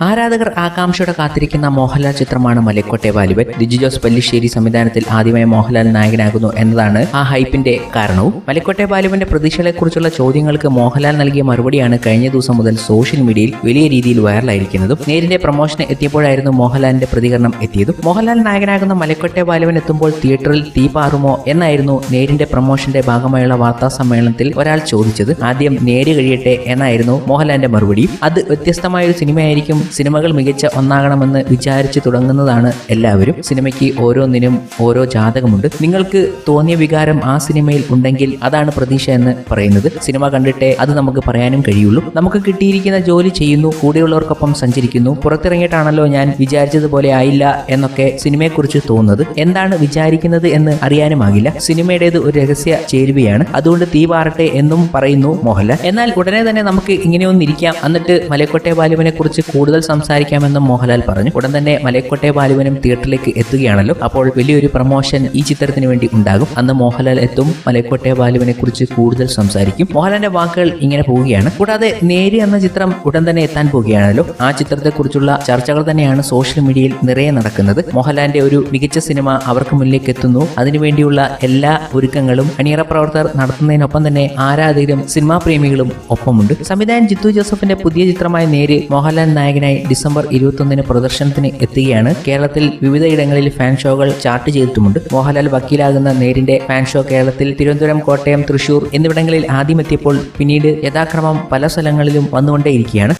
ആരാധകർ ആകാംക്ഷയോടെ കാത്തിരിക്കുന്ന മോഹൻലാൽ ചിത്രമാണ് മലക്കോട്ടെ വാലിബൻ ലിജു ജോസ് പല്ലിശ്ശേരി സംവിധാനത്തിൽ ആദ്യമായി മോഹൻലാൽ നായകനാകുന്നു എന്നതാണ് ആ ഹൈപ്പിന്റെ കാരണവും. മലക്കോട്ടെ വാലിബന്റെ പ്രതീക്ഷകളെക്കുറിച്ചുള്ള ചോദ്യങ്ങൾക്ക് മോഹൻലാൽ നൽകിയ മറുപടിയാണ് കഴിഞ്ഞ ദിവസം മുതൽ സോഷ്യൽ മീഡിയയിൽ വലിയ രീതിയിൽ വൈറലായിരിക്കുന്നതും. നേരിന്റെ പ്രൊമോഷന് എത്തിയപ്പോഴായിരുന്നു മോഹൻലാലിന്റെ പ്രതികരണം എത്തിയതും. മോഹൻലാൽ നായകനാകുന്ന മലക്കോട്ടെ വാലിബൻ എത്തുമ്പോൾ തിയേറ്ററിൽ തീ പാറുമോ എന്നായിരുന്നു നേരിന്റെ പ്രൊമോഷന്റെ ഭാഗമായുള്ള വാർത്താ സമ്മേളനത്തിൽ ഒരാൾ ചോദിച്ചത്. ആദ്യം നേര് കഴിയട്ടെ എന്നായിരുന്നു മോഹൻലാലിന്റെ മറുപടി അത് വ്യത്യസ്തമായ ഒരു സിനിമയായിരിക്കും സിനിമകൾ മികച്ച ഒന്നാകണമെന്ന് വിചാരിച്ചു തുടങ്ങുന്നതാണ് എല്ലാവരും. സിനിമയ്ക്ക് ഓരോന്നിനും ഓരോ ജാതകമുണ്ട്. നിങ്ങൾക്ക് തോന്നിയ വികാരം ആ സിനിമയിൽ ഉണ്ടെങ്കിൽ അതാണ് പ്രതീക്ഷ എന്ന് പറയുന്നത്. സിനിമ കണ്ടിട്ടേ അത് നമുക്ക് പറയാനും കഴിയുള്ളൂ. നമുക്ക് കിട്ടിയിരിക്കുന്ന ജോലി ചെയ്യുന്നു കൂടെയുള്ളവർക്കൊപ്പം സഞ്ചരിക്കുന്നു. പുറത്തിറങ്ങിയിട്ടാണല്ലോ ഞാൻ വിചാരിച്ചതുപോലെ ആയില്ല എന്നൊക്കെ സിനിമയെക്കുറിച്ച് തോന്നുന്നത്. എന്താണ് വിചാരിക്കുന്നത് എന്ന് അറിയാനുമാകില്ല സിനിമയുടേത് ഒരു രഹസ്യ ചേരുവയാണ്. അതുകൊണ്ട് തീ പാറട്ടെ എന്നും പറയുന്നു മോഹൻലാൽ. എന്നാൽ ഉടനെ തന്നെ നമുക്ക് ഇങ്ങനെയൊന്നിരിക്കാം എന്നിട്ട് മലക്കോട്ടെ ബാലുവിനെ കുറിച്ച് കൂടുതൽ സംസാരിക്കാമെന്നും മോഹൻലാൽ പറഞ്ഞു. ഉടൻ തന്നെ മലയക്കോട്ടെ ബാലുവിനും തിയേറ്ററിലേക്ക് എത്തുകയാണല്ലോ. അപ്പോൾ വലിയൊരു പ്രമോഷൻ ഈ ചിത്രത്തിന് വേണ്ടി ഉണ്ടാകും. അന്ന് മോഹൻലാൽ എത്തും. മലയക്കോട്ടെ ബാലുവിനെ കുറിച്ച് കൂടുതൽ സംസാരിക്കും. മോഹൻലാലിന്റെ വാക്കുകൾ ഇങ്ങനെ പോവുകയാണ്. കൂടാതെ നേരി എന്ന ചിത്രം ഉടൻ തന്നെ എത്താൻ പോവുകയാണല്ലോ. ആ ചിത്രത്തെക്കുറിച്ചുള്ള ചർച്ചകൾ തന്നെയാണ് സോഷ്യൽ മീഡിയയിൽ നിറയെ നടക്കുന്നത്. മോഹൻലാലിന്റെ ഒരു മികച്ച സിനിമ അവർക്ക് മുന്നിലേക്ക് എത്തുന്നു. അതിനുവേണ്ടിയുള്ള എല്ലാ ഒരുക്കങ്ങളും അണിയറ പ്രവർത്തകർ നടത്തുന്നതിനൊപ്പം തന്നെ ആരാധകരും സിനിമാ പ്രേമികളും ഒപ്പമുണ്ട്. സംവിധായകൻ ജിത്തു ജോസഫിന്റെ പുതിയ ചിത്രമായ നേര് മോഹൻലാൽ നായകനായി ഡിസംബർ ഇരുപത്തൊന്നിന് പ്രദർശനത്തിന് എത്തുകയാണ്. കേരളത്തിൽ വിവിധയിടങ്ങളിൽ ഫാൻ ഷോകൾ ചാർട്ട് ചെയ്തിട്ടുമുണ്ട്. മോഹൻലാൽ വക്കീലാകുന്ന നേരിന്റെ ഫാൻ ഷോ കേരളത്തിൽ തിരുവനന്തപുരം കോട്ടയം തൃശൂർ എന്നിവിടങ്ങളിൽ ആദ്യമെത്തിയപ്പോൾ പിന്നീട് യഥാക്രമം പല സ്ഥലങ്ങളിലും വന്നുകൊണ്ടേയിരിക്കുകയാണ്.